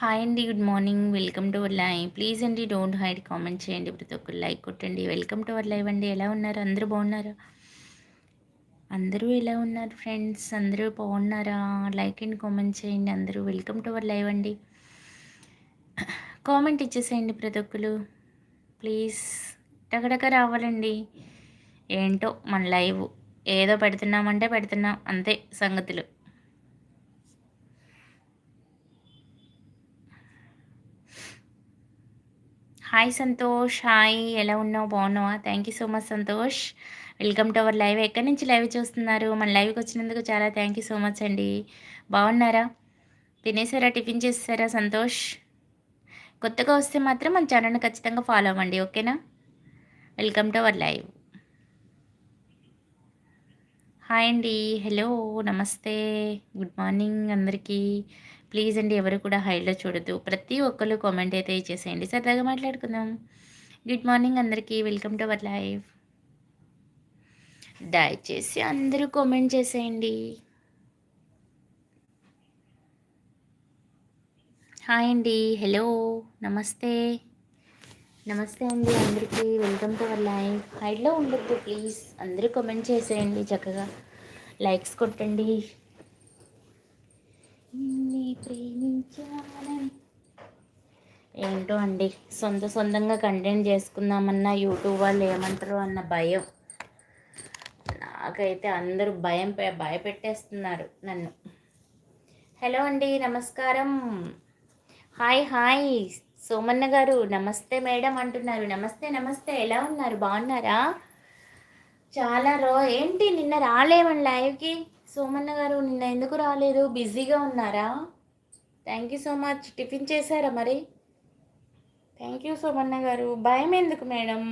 Hi అండి good morning welcome to our live please అండి don't hide comment చేయండి. ప్రతి ఒక్కరు లైక్ కొట్టండి. వెల్కమ్ టు అవర్ లైవ్ అండి ఎలా ఉన్నారు? అందరూ బాగున్నారా? అందరూ ఎలా ఉన్నారు ఫ్రెండ్స్ అందరూ బాగున్నారా? లైక్ అండ్ కామెంట్ చేయండి. అందరూ వెల్కమ్ టు అవర్ లైవ్ అండి కామెంట్ ఇచ్చేసేయండి ప్రతి ఒక్కరు. ప్లీజ్ టగడక రావాలండి. ఏంటో మన లైవ్ ఏదో పెడుతున్నామంటే పెడుతున్నాం. అంతే సంగతులు. హాయ్ సంతోష్ హాయ్ ఎలా ఉన్నావు? బాగున్నావా? Thank you so much Santosh welcome to our live ఎక్కడి నుంచి లైవ్ చూస్తున్నారు? మన లైవ్కి వచ్చినందుకు చాలా థ్యాంక్ యూ సో మచ్ అండి. బాగున్నారా? తినేసారా? టిఫిన్ చేసారా సంతోష్ కొత్తగా వస్తే మాత్రం మన ఛానల్ని ఖచ్చితంగా ఫాలో అవ్వండి ఓకేనా welcome to our live hi అండి. హలో నమస్తే. గుడ్ మార్నింగ్ అందరికీ. ప్లీజ్ అండి ఎవరు కూడా హైలో చూడద్దు. ప్రతి ఒక్కరు కామెంట్ అయితే ఇచ్చేసేయండి. సరదాగా మాట్లాడుకుందాం. గుడ్ మార్నింగ్ అందరికీ. వెల్కమ్ టు అవర్ లైఫ్ దయచేసి అందరూ కామెంట్ చేసేయండి. హాయ్ అండి. హలో నమస్తే. నమస్తే అండి అందరికీ. వెల్కమ్ టు అవర్ లైఫ్ హైడ్లో ఉండొద్దు ప్లీజ్ అందరూ కామెంట్ చేసేయండి చక్కగా. లైక్స్ కొట్టండి. ఏంటో అండి సొంత సొంతంగా కంటెంట్ చేసుకుందామన్నా యూట్యూబ్ వాళ్ళు ఏమంటారు అన్న భయం. నాకైతే అందరూ భయం భయపెట్టేస్తున్నారు నన్ను. హలో అండి నమస్కారం. Hi hi. సోమన్న గారు నమస్తే మేడం అంటున్నారు. నమస్తే నమస్తే. ఎలా ఉన్నారు? బాగున్నారా? చాలా రో ఏంటి నిన్న రాలేమని లైవ్కి? సోమన్న గారు నిన్న ఎందుకు రాలేదు? బిజీగా ఉన్నారా? Thank you so much. Tiffin చేశారా మరి? థ్యాంక్ యూ సోమన్న గారు. భయం ఎందుకు మేడం?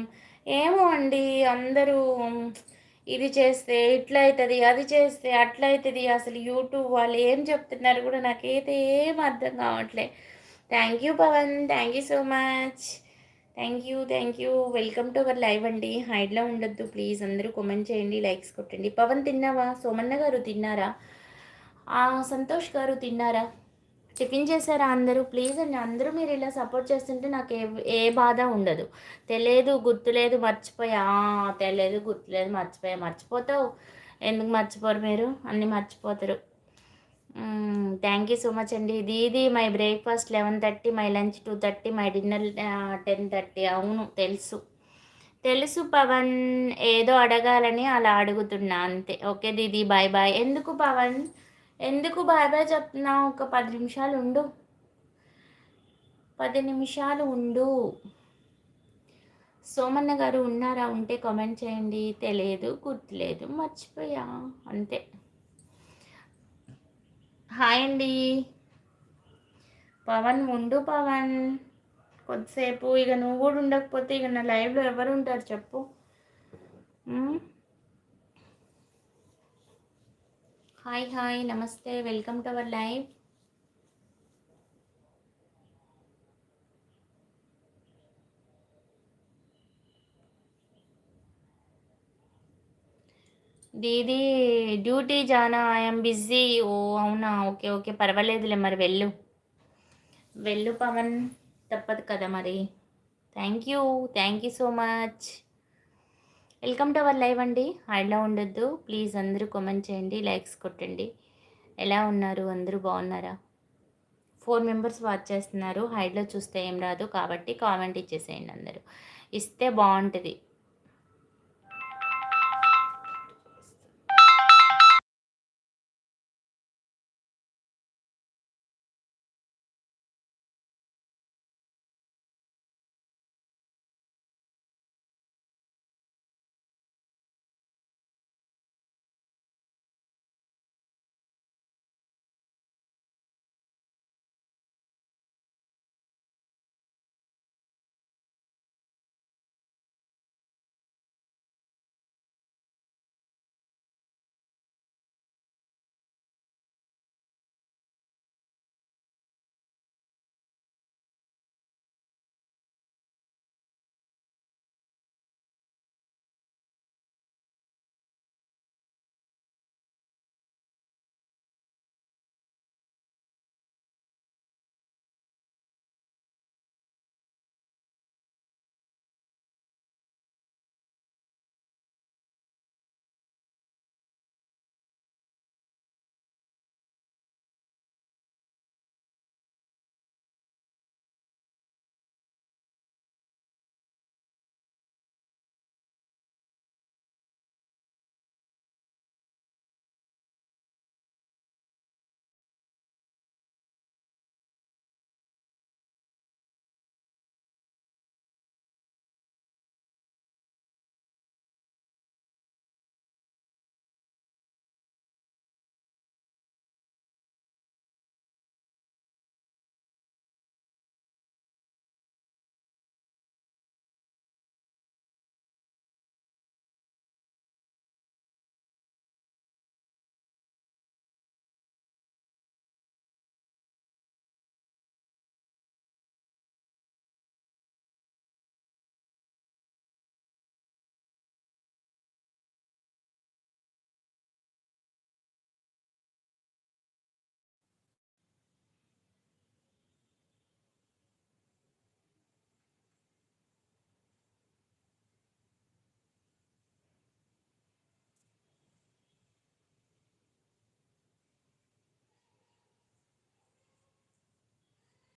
ఏమో అండి అందరూ ఇది చేస్తే ఇట్లా అవుతుంది అది చేస్తే అట్లా అవుతుంది అసలు యూట్యూబ్ వాళ్ళు ఏం చెప్తున్నారు కూడా నాకైతే ఏం అర్థం కావట్లే. Thank you Pavan. Thank you so much. Thank you thank you welcome to our live అండి. హైడ్లో ఉండొద్దు ప్లీజ్ అందరూ కామెంట్ చేయండి లైక్స్ కొట్టండి. పవన్ తిన్నావా? సోమన్న గారు తిన్నారా? సంతోష్ గారు తిన్నారా? టిఫిన్ చేశారా అందరూ? ప్లీజ్ అండి అందరూ మీరు ఇలా సపోర్ట్ చేస్తుంటే నాకు ఏ ఏ బాధ ఉండదు. తెలియదు గుర్తులేదు మర్చిపోయా. తెలియదు గుర్తులేదు మర్చిపోయా. మర్చిపోతావు? ఎందుకు మర్చిపోరు మీరు? అన్నీ మర్చిపోతారు. థ్యాంక్ యూ సో మచ్ అండి. ఇది ఇది my breakfast eleven thirty my lunch two thirty my dinner ten thirty అవును తెలుసు. తెలుసు పవన్ ఏదో అడగాలని అలా అడుగుతున్నా అంతే. ఓకే దీది బాయ్ బాయ్ ఎందుకు పవన్? ఎందుకు బాయ్ బాయ్ చెప్తున్నావు? ఒక పది నిమిషాలు ఉండు. పది నిమిషాలు ఉండు. సోమన్న గారు ఉన్నారా? ఉంటే కామెంట్ చేయండి. తెలియదు గుర్తులేదు. మర్చిపోయా. అంతే. హాయ్ అండి. పవన్ ఉండు పవన్. కొద్దిసేపు ఇక నువ్వు కూడా ఉండకపోతే ఇక నా లైవ్లో ఎవరు ఉంటారు చెప్పు. Hi hi namaste. Welcome to our live Didi duty జానా ఐఎమ్ బిజీ. ఓ అవునా? Okay okay. పర్వాలేదులే మరి వెళ్ళు. వెళ్ళు పవన్. తప్పదు కదా మరి. Thank you. Thank you so much. Welcome to our live అండి. హైడ్లో ఉండొద్దు. ప్లీజ్ అందరూ కామెంట్ చేయండి లైక్స్ కొట్టండి. ఎలా ఉన్నారు? అందరూ బాగున్నారా? ఫోర్ మెంబర్స్ వాచ్ చేస్తున్నారు. హైడ్లో చూస్తే ఏం రాదు కాబట్టి కామెంట్ ఇచ్చేసేయండి అందరూ. ఇస్తే బాగుంటుంది.